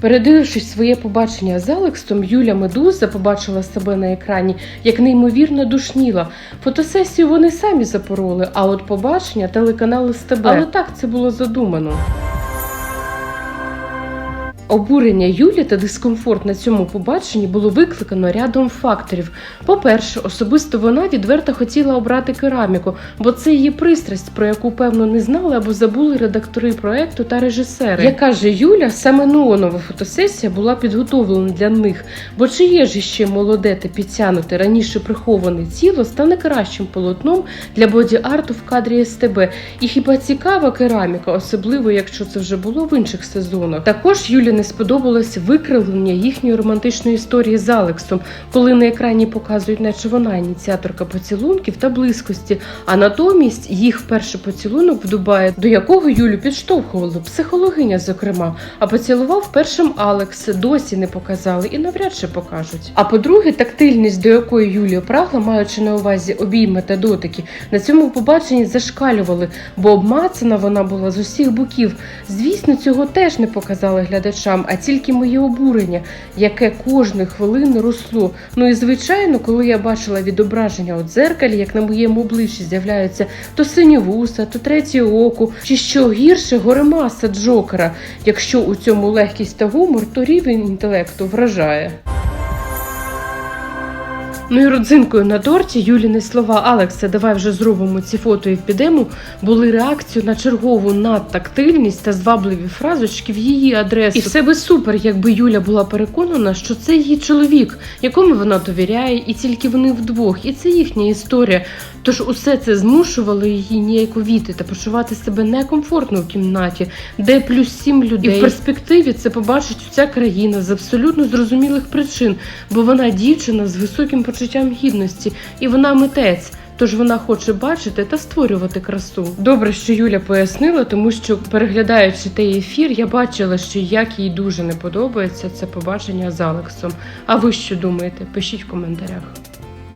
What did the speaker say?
Передивившись своє побачення з Алексом, Юля Медуза побачила себе на екрані як неймовірно душніла. Фотосесію вони самі запороли, а от побачення телеканали СТБ. Але так це було задумано. Обурення Юлі та дискомфорт на цьому побаченні було викликано рядом факторів. По-перше, особисто вона відверто хотіла обрати кераміку, бо це її пристрасть, про яку певно не знали або забули редактори проекту та режисери. Як каже Юля, саме неонова фотосесія була підготовлена для них, бо чи є ж іще молоде та підтянуте раніше приховане тіло стане кращим полотном для боді-арту в кадрі СТБ. І хіба цікава кераміка, особливо якщо це вже було в інших сезонах. Також Юлі не сподобалось викривлення їхньої романтичної історії з Алексом, коли на екрані показують, наче вона ініціаторка поцілунків та близькості, а натомість їх перший поцілунок в Дубаї, до якого Юлю підштовхували, психологиня, зокрема. А поцілував першим Алекс, досі не показали і навряд чи покажуть. А по-друге, тактильність, до якої Юлія прагла, маючи на увазі обійми та дотики, на цьому побаченні зашкалювали, бо обмацана вона була з усіх боків. Звісно, цього теж не показали глядачам, а тільки моє обурення, яке кожної хвилини росло. Ну і звичайно, коли я бачила відображення у дзеркалі, як на моєму обличчі з'являються то сині вуса, то третє око, чи що гірше горемаса Джокера. Якщо у цьому легкість та гумор, то рівень інтелекту вражає. Ну і родзинкою на торті Юліни слова Алекса, давай вже зробимо ці фото і підемо, були реакцією на чергову надтактильність та звабливі фразочки в її адресу. І все би супер, якби Юля була переконана, що це її чоловік, якому вона довіряє, і тільки вони вдвох, і це їхня історія. Тож усе це змушувало її ніяковіти та почувати себе некомфортно у кімнаті, де плюс сім людей. І в перспективі це побачить вся країна з абсолютно зрозумілих причин, бо вона дівчина з високим почуттям гідності, і вона митець. Тож вона хоче бачити та створювати красу. Добре, що Юля пояснила, тому що переглядаючи той ефір, я бачила, що як їй дуже не подобається це побачення з Алексом. А ви що думаєте? Пишіть в коментарях.